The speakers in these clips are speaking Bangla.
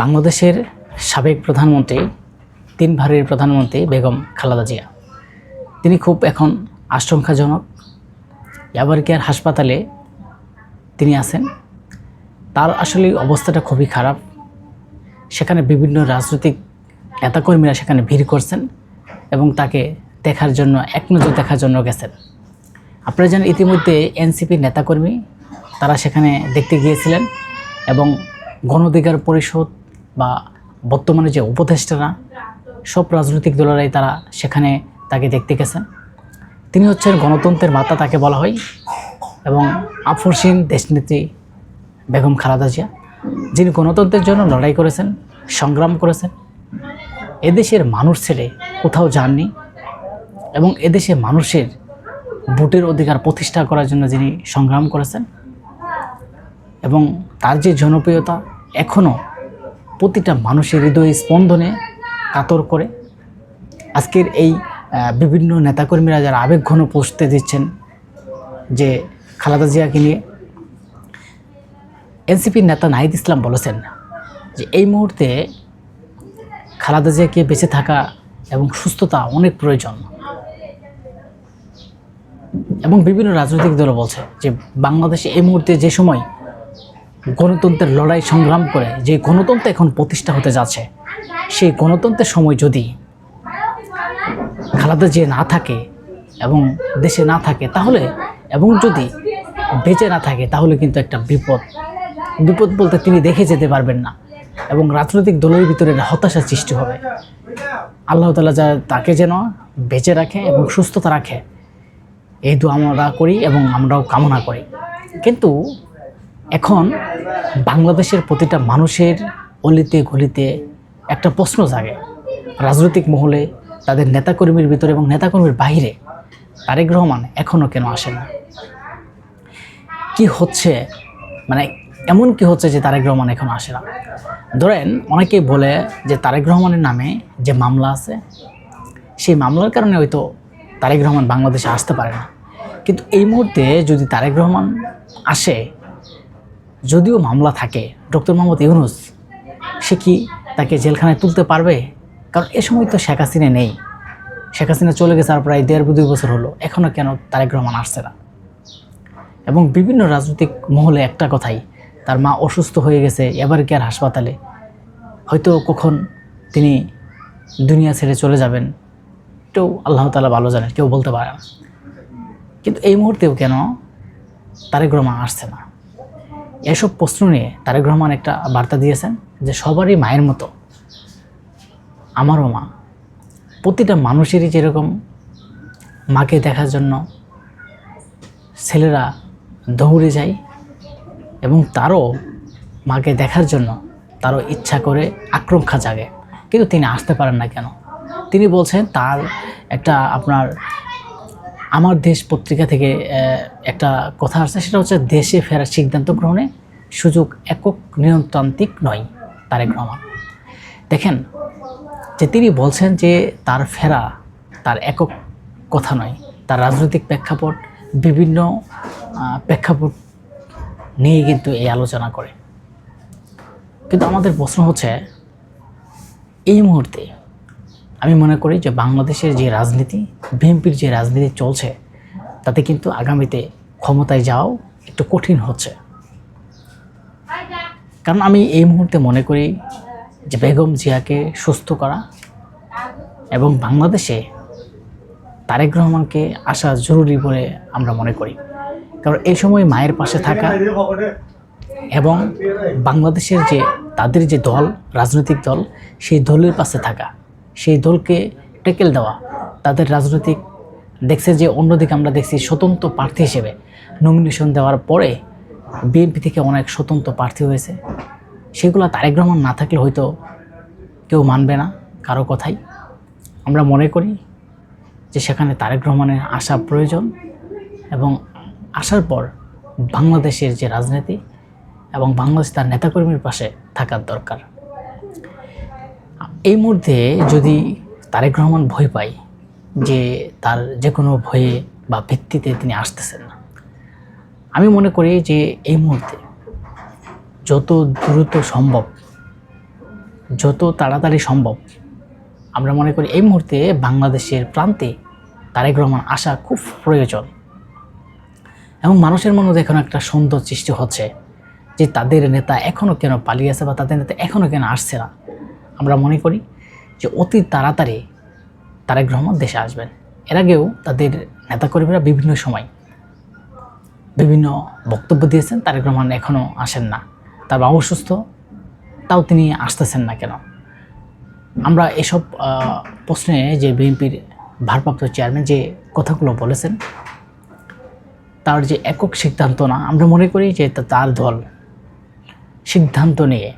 বাংলাদেশের সাবেক প্রধানমন্ত্রী, তিন ভারের প্রধানমন্ত্রী বেগম খালেদা জিয়া। তিনি খুব এখন আশঙ্কাজনক। এবার কেয়ার হাসপাতালে তিনি আছেন। তার আসলে অবস্থাটা খুবই খারাপ। সেখানে বিভিন্ন রাজনৈতিক নেতাকর্মীরা সেখানে ভিড় করছেন এবং তাকে দেখার জন্য, এক নজর দেখার জন্য গেছেন। আপনারা জানেন, ইতিমধ্যে এনসিপির নেতাকর্মী, তারা সেখানে দেখতে গিয়েছিলেন এবং গণ অধিকার পরিষদ বা বর্তমানে যে উপদেষ্টারা, সব রাজনৈতিক দলেরাই তারা সেখানে তাকে দেখতে গেছেন। তিনি হচ্ছেন গণতন্ত্রের মাতা তাকে বলা হয় এবং আফরসিন দেশনেত্রী বেগম খালাদা জিয়া, যিনি গণতন্ত্রের জন্য লড়াই করেছেন, সংগ্রাম করেছেন। এদেশের মানুষ ছেড়ে কোথাও যাননি এবং এদেশে মানুষের ভোটের অধিকার প্রতিষ্ঠা করার জন্য যিনি সংগ্রাম করেছেন এবং তার যে জনপ্রিয়তা এখনও প্রতিটা মানুষের হৃদয় স্পন্দনে কাতর করে। আজকের এই বিভিন্ন নেতাকর্মীরা যারা আবেগঘন পোস্টে দিচ্ছেন যে খালাদা জিয়াকে নিয়ে, এনসিপির নেতা নাহিদ ইসলাম বলেছেন যে এই মুহূর্তে খালাদা জিয়াকে বেঁচে থাকা এবং সুস্থতা অনেক প্রয়োজন। এবং বিভিন্ন রাজনৈতিক দল বলছে যে বাংলাদেশে এই মুহূর্তে যে সময় গণতন্ত্রের লড়াই সংগ্রাম করে যে গণতন্ত্র এখন প্রতিষ্ঠা হতে যাচ্ছে, সেই গণতন্ত্রের সময় যদি খালেদা জিয়া না থাকে এবং দেশে না থাকে, তাহলে এবং যদি বেঁচে না থাকে, তাহলে কিন্তু একটা বিপদ। বিপদ বলতে তিনি দেখে যেতে পারবেন না এবং রাজনৈতিক দলের ভিতরে হতাশার সৃষ্টি হবে। আল্লাহ তালা যা তাকে যেন বেঁচে রাখে এবং সুস্থতা রাখে, এই দু আমরা করি এবং আমরাও কামনা করি। কিন্তু এখন বাংলাদেশের প্রতিটা মানুষের অলিতে গলিতে একটা প্রশ্ন জাগে। রাজনৈতিক মহলে তাদের নেতাকর্মীর ভিতরে এবং নেতাকর্মীর বাইরে তারেক রহমান এখনও কেন আসে না? কি হচ্ছে? মানে এমন কি হচ্ছে যে তারেক রহমান এখন আসে না? ধরেন অনেকেই বলে যে তারেক রহমানের নামে যে মামলা আছে, সেই মামলার কারণে হয়তো তারেক রহমান বাংলাদেশে আসতে পারে না। কিন্তু এই মুহূর্তে যদি তারেক রহমান আসে যদিও মামলা থাকে, ডক্টর মোহাম্মদ ইউনুস, সে কি তাকে জেলখানায় তুলতে পারবে? কারণ এ সময় তো শেখ হাসিনা নেই। শেখ হাসিনা চলে গেছে আর প্রায় দেড় দুই বছর হলো। এখনও কেন তারেক রহমান আসছে না? এবং বিভিন্ন রাজনৈতিক মহলে একটা কথাই, তার মা অসুস্থ হয়ে গেছে এবার কি আর হাসপাতালে? হয়তো কখন তিনি দুনিয়া ছেড়ে চলে যাবেন। এটাও আল্লাহ তালা ভালো জানেন কেউ বলতে পারে না। কিন্তু এই মুহূর্তেও কেন তারেক রহমান আসছে না? এসব প্রশ্ন নিয়ে তারেক রহমান একটা বার্তা দিয়েছেন যে সবারই মায়ের মতো, আমারও মা। প্রতিটা মানুষেরই যেরকম মাকে দেখার জন্য ছেলেরা দৌড়ে যায় এবং তারও মাকে দেখার জন্য তারও ইচ্ছা করে আক্রঙ্ক্ষা জাগে। কিন্তু তিনি আসতে পারেন না কেন? তিনি বলছেন, তার একটা আপনার আমার দেশ পত্রিকা থেকে একটা কথা আসছে, সেটা হচ্ছে দেশে ফেরার সিদ্ধান্ত গ্রহণে সুযোগ একক নিয়ন্ত্রান্তিক নয়, তারেক রহমান। দেখেন, যে তিনি বলছেন যে তার ফেরা তার একক কথা নয়, তার রাজনৈতিক প্রেক্ষাপট, বিভিন্ন প্রেক্ষাপট নিয়ে কিন্তু এই আলোচনা করে। কিন্তু আমাদের প্রশ্ন হচ্ছে, এই মুহূর্তে আমি মনে করি যে বাংলাদেশের যে রাজনীতি, বিএনপির যে রাজনীতি চলছে, তাতে কিন্তু আগামীতে ক্ষমতায় যাওয়াও একটু কঠিন হচ্ছে। কারণ আমি এই মুহূর্তে মনে করি যে বেগম জিয়াকে সুস্থ করা এবং বাংলাদেশে তারেক রহমানকে আসা জরুরি বলে আমরা মনে করি। কারণ এই সময় মায়ের পাশে থাকা এবং বাংলাদেশের যে তাদের যে দল, রাজনৈতিক দল, সেই দলের পাশে থাকা সেই দলকে টেকেল দেওয়া, তাদের রাজনৈতিক দেখছে যে অন্যদিকে আমরা দেখছি স্বতন্ত্র প্রার্থী হিসেবে নমিনেশন দেওয়ার পরে বিএনপি থেকে অনেক স্বতন্ত্র প্রার্থী হয়েছে। সেগুলো তারেক রহমান না থাকলে হয়তো কেউ মানবে না কারও কথাই। আমরা মনে করি যে সেখানে তারেক রহমানের আসা প্রয়োজন এবং আসার পর বাংলাদেশের যে রাজনীতি এবং বাংলাদেশ তার নেতাকর্মীর পাশে থাকার দরকার। এই মুহূর্তে যদি তারেক রহমান ভয় পায় যে তার যে কোনো ভয়ে বা ভিত্তিতে তিনি আসতেছেন না, আমি মনে করি যে এই মুহূর্তে যত দ্রুত সম্ভব, যত তাড়াতাড়ি সম্ভব, আমরা মনে করি এই মুহূর্তে বাংলাদেশের প্রান্তে তারেক রহমান আসা খুব প্রয়োজন। এবং মানুষের মনে এখন একটা সুন্দর সৃষ্টি হচ্ছে যে তাদের নেতা এখনও কেন পালিয়ে আছে বা তাদের নেতা এখনও কেন আসছে না। আমরা মনে করি যে অতি তাড়াতাড়ি তারেক রহমান দেশে আসবেন। এর আগেও তাদের নেতাকর্মীরা বিভিন্ন সময় বিভিন্ন বক্তব্য দিয়েছেন, তারেক রহমান এখনও আসেন না। তার বাবা অসুস্থ, তাও তিনি আসতেছেন না কেন? আমরা এসব প্রশ্নে যে বিএনপির ভারপ্রাপ্ত চেয়ারম্যান যে কথাগুলো বলেছেন, তার যে একক সিদ্ধান্ত না, আমরা মনে করি যে তার দল সিদ্ধান্ত নিয়ে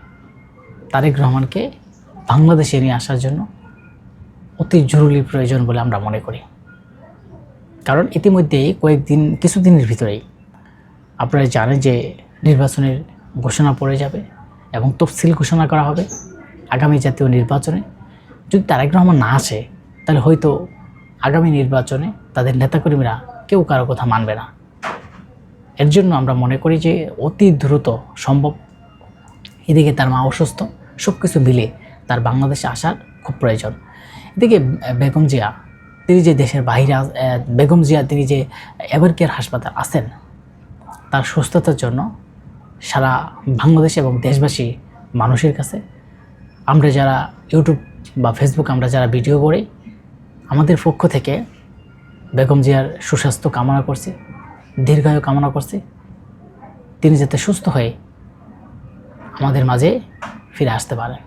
তারেক রহমানকে বাংলাদেশে নিয়ে আসার জন্য অতি জরুরি প্রয়োজন বলে আমরা মনে করি। কারণ ইতিমধ্যেই কয়েকদিন, কিছুদিনের ভিতরেই আপনারা জানেন যে নির্বাচনের ঘোষণা পড়ে যাবে এবং তফসিল ঘোষণা করা হবে আগামী জাতীয় নির্বাচনে। যদি তারেক রহমান না আসে, তাহলে হয়তো আগামী নির্বাচনে তাদের নেতাকর্মীরা কেউ কারও কথা মানবে না। এর জন্য আমরা মনে করি যে অতি দ্রুত সম্ভব। এদিকে তার মা অসুস্থ সব কিছু মিলে তার বাংলাদেশে আসার খুব প্রয়োজন। এদিকে বেগম জিয়া, তিনি যে দেশের বাইরে আ- বেগম জিয়া, তিনি যে এভার কেয়ার হাসপাতাল আছেন, তার সুস্থতার জন্য সারা বাংলাদেশ এবং দেশবাসী মানুষের কাছে, আমরা যারা ইউটিউব বা ফেসবুক, আমরা যারা ভিডিও করি, আমাদের পক্ষ থেকে বেগম জিয়ার সুস্বাস্থ্য কামনা করছি, দীর্ঘায়ু কামনা করছি। তিনি যাতে সুস্থ হয়ে আমাদের মাঝে ফিরে আসতে পারেন।